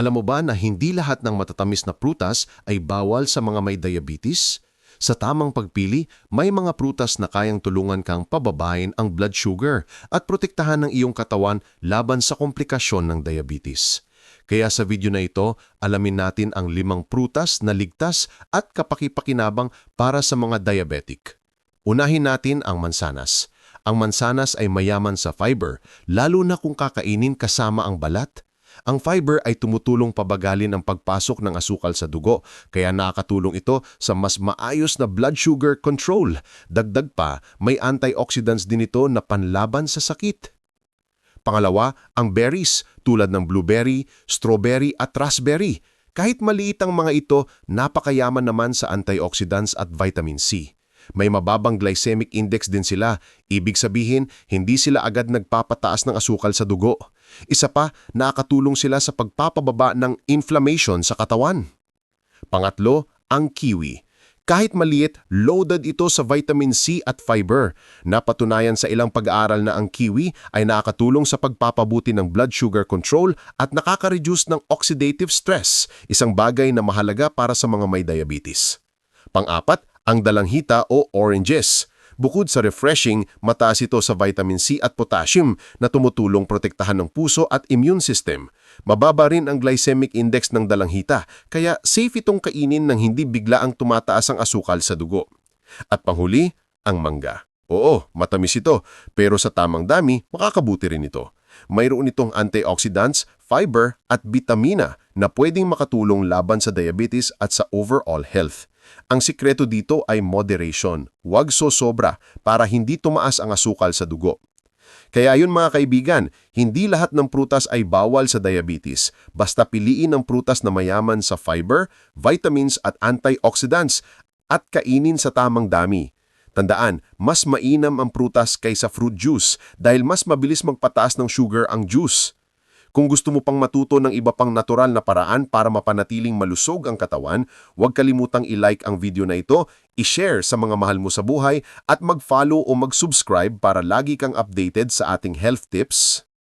Alam mo ba na hindi lahat ng matatamis na prutas ay bawal sa mga may diabetes? Sa tamang pagpili, may mga prutas na kayang tulungan kang pababain ang blood sugar at protektahan ng iyong katawan laban sa komplikasyon ng diabetes. Kaya sa video na ito, alamin natin ang limang prutas na ligtas at kapakipakinabang para sa mga diabetic. Unahin natin ang mansanas. Ang mansanas ay mayaman sa fiber, lalo na kung kakainin kasama ang balat. Ang fiber ay tumutulong pabagalin ang pagpasok ng asukal sa dugo, kaya nakakatulong ito sa mas maayos na blood sugar control. Dagdag pa, may antioxidants din ito na panlaban sa sakit. Pangalawa, ang berries tulad ng blueberry, strawberry at raspberry. Kahit maliit ang mga ito, napakayaman naman sa antioxidants at vitamin C. May mababang glycemic index din sila, ibig sabihin hindi sila agad nagpapataas ng asukal sa dugo. Isa pa, nakakatulong sila sa pagpapababa ng inflammation sa katawan. Pangatlo, ang kiwi. Kahit maliit, loaded ito sa vitamin C at fiber. Napatunayan sa ilang pag-aaral na ang kiwi ay nakakatulong sa pagpapabuti ng blood sugar control at nakaka-reduce ng oxidative stress, isang bagay na mahalaga para sa mga may diabetes. Pang-apat, ang dalanghita o oranges. Bukod sa refreshing, mataas ito sa vitamin C at potassium na tumutulong protektahan ng puso at immune system. Mababa rin ang glycemic index ng dalanghita, kaya safe itong kainin nang hindi bigla ang tumataas ang asukal sa dugo. At panghuli, ang mangga. Oo, matamis ito, pero sa tamang dami, makakabuti rin ito. Mayroon itong antioxidants, fiber at bitamina na pwedeng makatulong laban sa diabetes at sa overall health. Ang sikreto dito ay moderation. Huwag sosobra para hindi tumaas ang asukal sa dugo. Kaya yun mga kaibigan, hindi lahat ng prutas ay bawal sa diabetes. Basta piliin ang prutas na mayaman sa fiber, vitamins at antioxidants at kainin sa tamang dami. Tandaan, mas mainam ang prutas kaysa fruit juice dahil mas mabilis magpataas ng sugar ang juice. Kung gusto mo pang matuto ng iba pang natural na paraan para mapanatiling malusog ang katawan, huwag kalimutang i-like ang video na ito, i-share sa mga mahal mo sa buhay at mag-follow o mag-subscribe para lagi kang updated sa ating health tips.